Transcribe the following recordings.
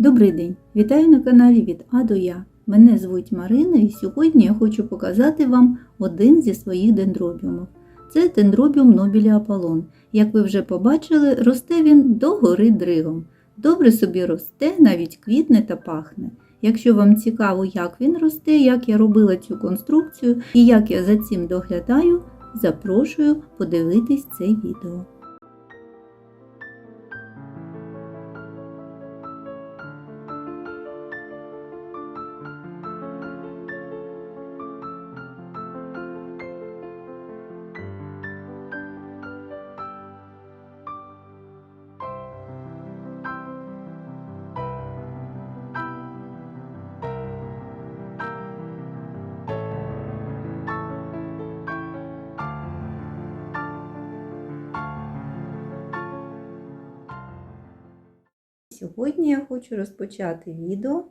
Добрий день! Вітаю на каналі від А до Я. Мене звуть Марина і сьогодні я хочу показати вам один зі своїх дендробіумів. Це дендробіум Нобілі Аполлон. Як ви вже побачили, росте він до гори дригом. Добре собі росте, навіть квітне та пахне. Якщо вам цікаво, як він росте, як я робила цю конструкцію і як я за цим доглядаю, запрошую подивитись це відео. Сьогодні я хочу розпочати відео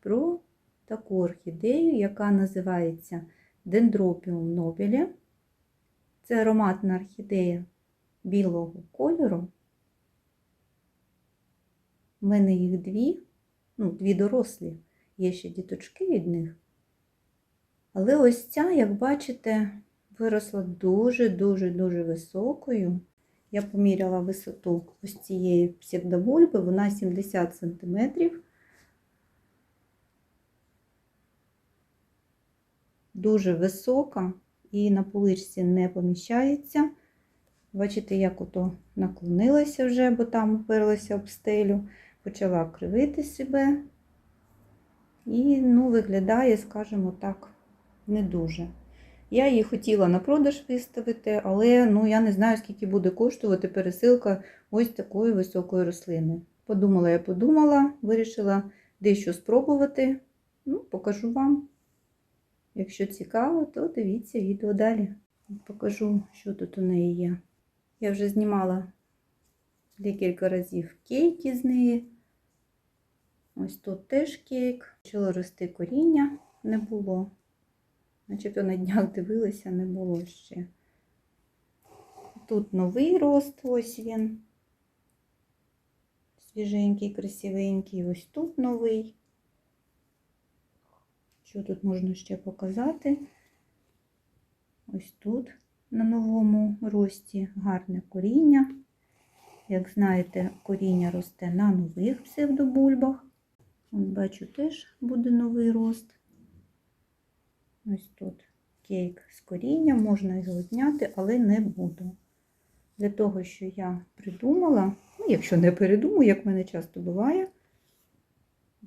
про таку орхідею, яка називається Дендропіум Нобілі. Це ароматна орхідея білого кольору. У мене їх дві, ну, дві дорослі, є ще діточки від них. Але ось ця, як бачите, виросла дуже-дуже-дуже високою. Я поміряла висоту ось цієї псевдобульби, вона 70 см. Дуже висока і на поличці не поміщається. Бачите, як ото наклонилася вже, бо там уперлася об стелю, почала кривити себе. І, ну, виглядає, скажімо так, не дуже. Я її хотіла на продаж виставити, але ну, я не знаю, скільки буде коштувати пересилка ось такої високої рослини. Подумала, я подумала, вирішила дещо спробувати. Ну, покажу вам. Якщо цікаво, то дивіться відео далі. Покажу, що тут у неї є. Я вже знімала декілька разів кейки з неї. Ось тут теж кейк. Почало рости коріння, не було. Начебто на днях дивилася, не було ще. Тут новий рост, ось він. Свіженький, красивенький. Ось тут новий. Що тут можна ще показати? Ось тут на новому рості гарне коріння. Як знаєте, коріння росте на нових псевдобульбах. От бачу, теж буде новий рост. Ось тут кейк з коріння, можна його зняти, але не буду. Для того, що я придумала, ну, якщо не передумаю, як в мене часто буває,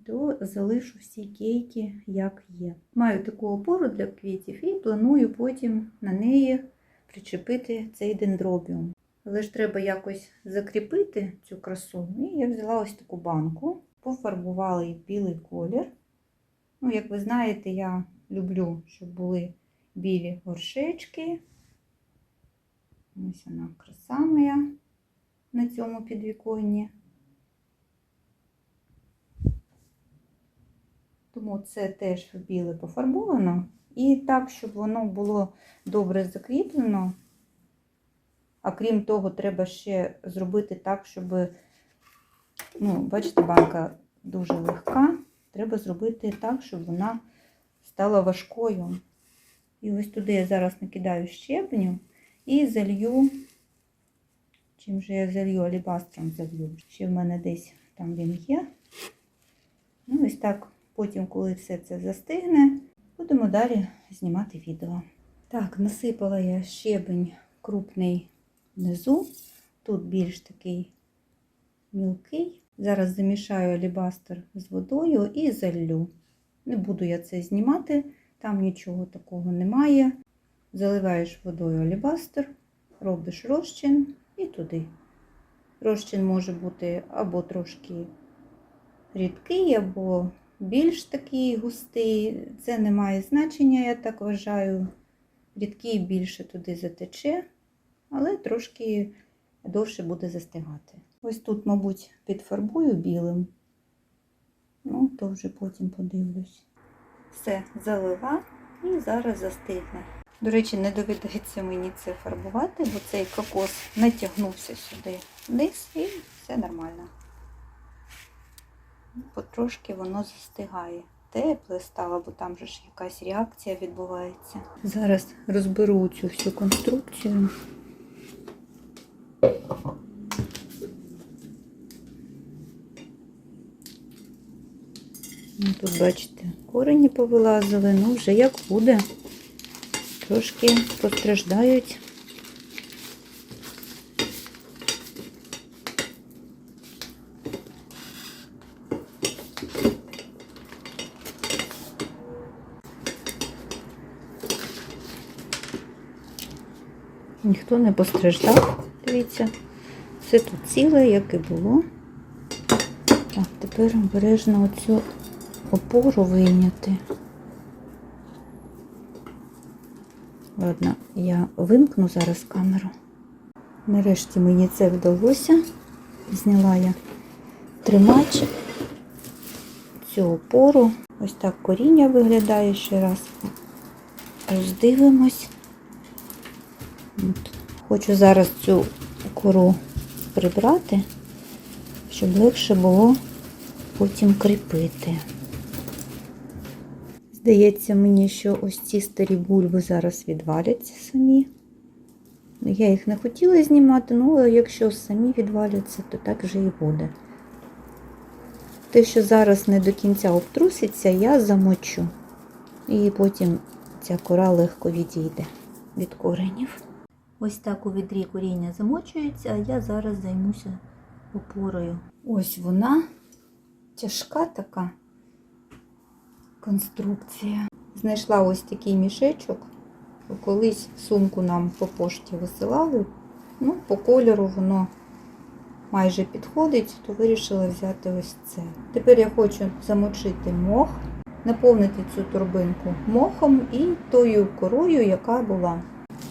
то залишу всі кейки, як є. Маю таку опору для квітів і планую потім на неї причепити цей дендробіум. Але ж треба якось закріпити цю красу. І я взяла ось таку банку, пофарбувала її в білий колір. Ну, як ви знаєте, я люблю, щоб були білі горшечки. Ось вона краса моя на цьому підвіконні. Тому це теж біле пофарбовано. І так, щоб воно було добре закріплено. А крім того, треба ще зробити так, щоб, ну, бачите, банка дуже легка. Треба зробити так, щоб вона стала важкою. І ось туди я зараз накидаю щебню і залью, чим же я залью, алібастром залью. Ще в мене десь там він є. Ну, ось так, потім, коли все це застигне, будемо далі знімати відео. Так, насипала я щебень крупний внизу. Тут більш такий мілкий. Зараз замішаю алібастер з водою і залью. Не буду я це знімати, там нічого такого немає. Заливаєш водою алібастер, робиш розчин і туди. Розчин може бути або трошки рідкий, або більш такий густий. Це не має значення, я так вважаю. Рідкий більше туди затече, але трошки довше буде застигати. Ось тут, мабуть, підфарбую білим. Ну, то вже потім подивлюсь. Все, залила і зараз застигне. До речі, не доведеться мені це фарбувати, бо цей кокос натягнувся сюди вниз і все нормально. потрошки воно застигає. Тепле стало, бо там же ж якась реакція відбувається. Зараз розберу цю всю конструкцію. Тут, бачите, корені повилазили, ну вже як буде. Трошки постраждають. Ніхто не постраждав. Дивіться, все тут ціле, як і було. Так, тепер обережно оцю опору вийняти. Ладно, я вимкну зараз камеру. Нарешті мені це вдалося. Зняла я тримач, цю опору. Ось так коріння виглядає ще раз. Роздивимось. От. Хочу зараз цю кору прибрати, щоб легше було потім кріпити. Здається мені, що ось ці старі бульби зараз відваляться самі. Я їх не хотіла знімати, ну але якщо самі відваляться, то так вже і буде. Те, що зараз не до кінця обтруситься, я замочу. І потім ця кора легко відійде від коренів. Ось так у відрі коріння замочується, а я зараз займуся опорою. Ось вона тяжка така конструкція. Знайшла ось такий мішечок. Колись сумку нам по пошті висилали. Ну, по кольору воно майже підходить, то вирішила взяти ось це. Тепер я хочу замочити мох, наповнити цю торбинку мохом і тою корою, яка була.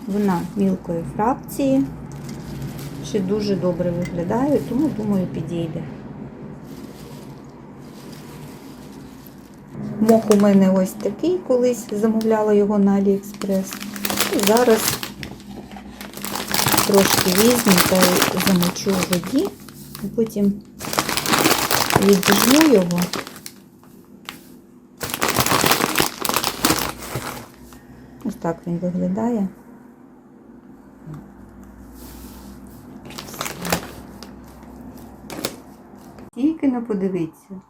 Вона мілкої фракції. Ще дуже добре виглядає, тому думаю, підійде. Мох у мене ось такий, колись замовляла його на Аліекспрес. І зараз трошки візьму та замочу в воді, і потім віджму його. Ось так він виглядає. Тільки не подивіться,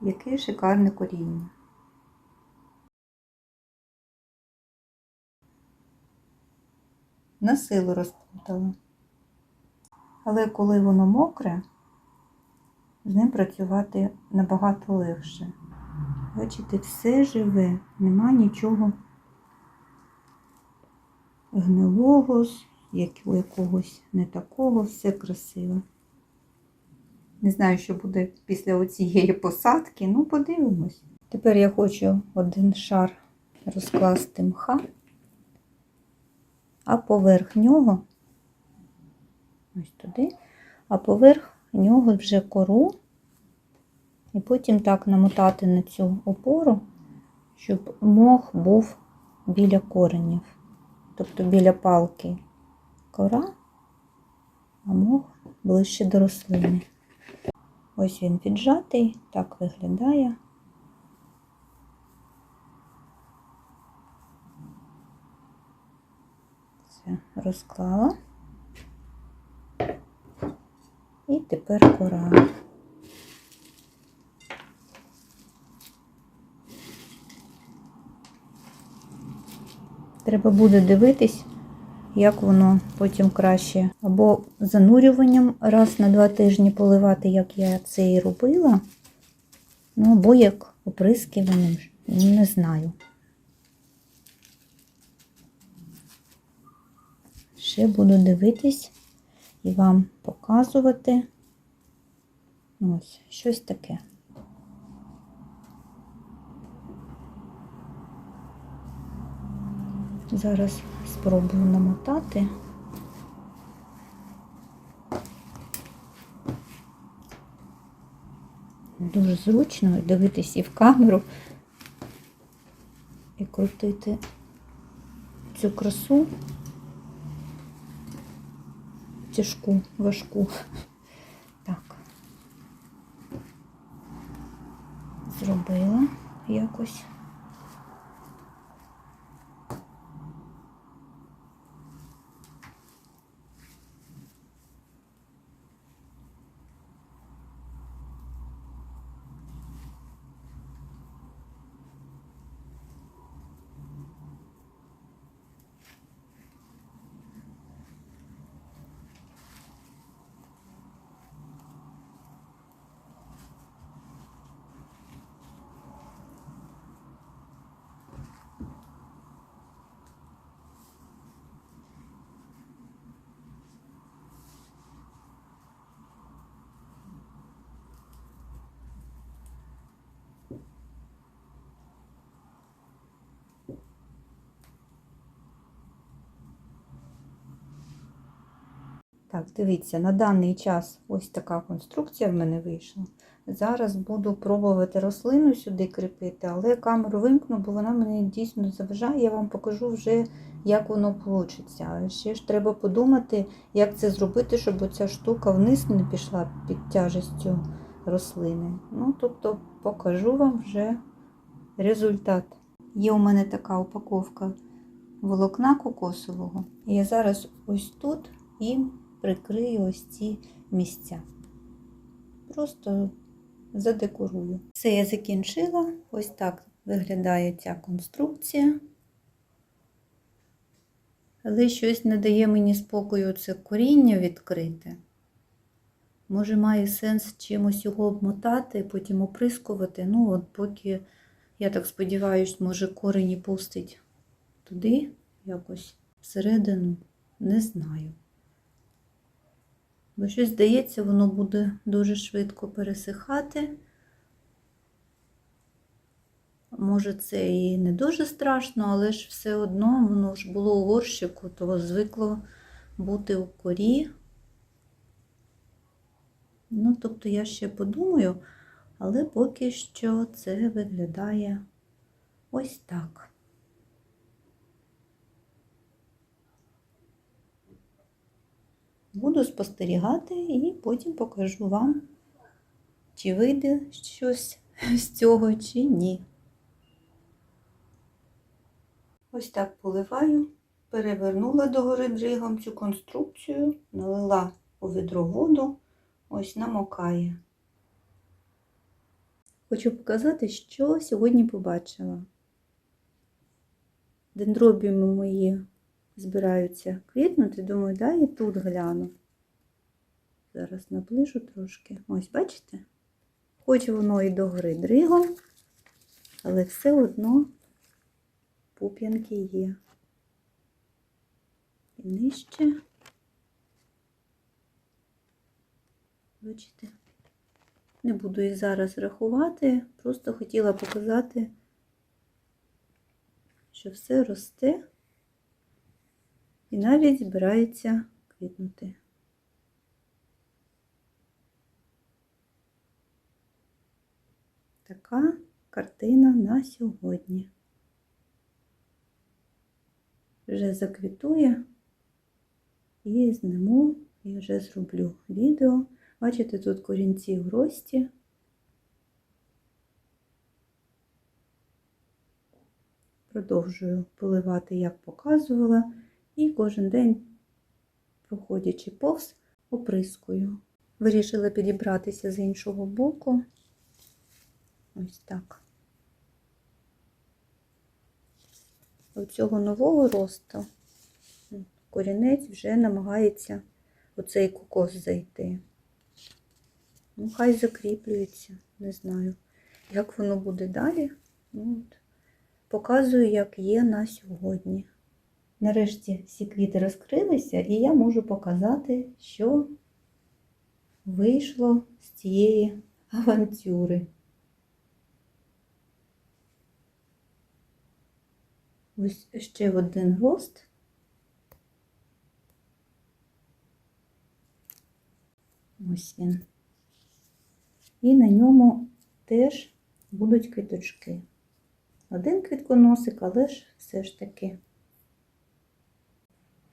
яке шикарне коріння. На силу розплутала. Але коли воно мокре, з ним працювати набагато легше. Бачите, все живе, нема нічого гнилого, якогось не такого, все красиве. Не знаю, що буде після оцієї посадки, ну подивимось. Тепер я хочу один шар розкласти мха, а поверх нього, ось туди, а поверх нього вже кору, і потім так намотати на цю опору, щоб мох був біля коренів, тобто біля палки кора, а мох ближче до рослини. Ось він піджатий, так виглядає. Все, розклала. І тепер кора. Треба буде дивитись, як воно потім краще. Або занурюванням раз на два тижні поливати, як я це і робила. Ну, або як оприскуванням, ну, не знаю. Ще буду дивитись і вам показувати. Ось, щось таке. Зараз спробую намотати. Дуже зручно дивитись і в камеру і крутити цю красу тяжку, важку. Так, зробила якось. Так, дивіться, на даний час ось така конструкція в мене вийшла. Зараз буду пробувати рослину сюди кріпити, але камеру вимкну, бо вона мене дійсно заважає. Я вам покажу вже, як воно вийде. Ще ж треба подумати, як це зробити, щоб оця штука вниз не пішла під тяжестю рослини. Ну, тобто, покажу вам вже результат. Є у мене така упаковка волокна кокосового. І я зараз ось тут і прикрию ось ці місця. Просто задекорую. Все я закінчила. Ось так виглядає ця конструкція. Але щось не дає мені спокою це коріння відкрите. Може, має сенс чимось його обмотати, потім оприскувати. Ну, от поки, я так сподіваюся, може корені пустить туди, якось всередину, не знаю. Бо щось здається, воно буде дуже швидко пересихати. Може, це і не дуже страшно, але ж все одно воно ж було у горщику, то звикло бути у корі. Ну, тобто я ще подумаю, але поки що це виглядає ось так. Буду спостерігати і потім покажу вам, чи вийде щось з цього, чи ні. Ось так поливаю, перевернула догори дригом цю конструкцію, налила у відро воду, ось намокає. Хочу показати, що сьогодні побачила. Дендробіуми мої збираються квітнути, думаю, да, і тут гляну. Зараз наближу трошки. Ось, бачите? Хоч воно і догори дригом, але все одно пуп'янки є. І нижче. Бачите? Не буду їх зараз рахувати, просто хотіла показати, що все росте і навіть збирається квітнути. Така картина на сьогодні. Вже заквітує і зниму, і вже зроблю відео. Бачите, тут корінці в рості. Продовжую поливати, як показувала, і кожен день, проходячи повз, оприскую. Вирішила підібратися з іншого боку. Ось так. У цього нового росту корінець вже намагається у цей кокос зайти. Ну, хай закріплюється, не знаю, як воно буде далі. Ну, от. Показую, як є на сьогодні. Нарешті всі квіти розкрилися, і я можу показати, що вийшло з цієї авантюри. Ось ще один рост. Ось він. І на ньому теж будуть квіточки. Один квітконосик, але ж все ж таки.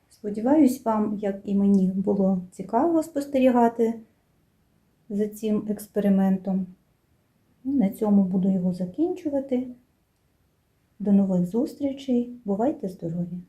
Сподіваюсь, вам, як і мені, було цікаво спостерігати за цим експериментом. На цьому буду його закінчувати. До нових зустрічей. Бувайте здорові!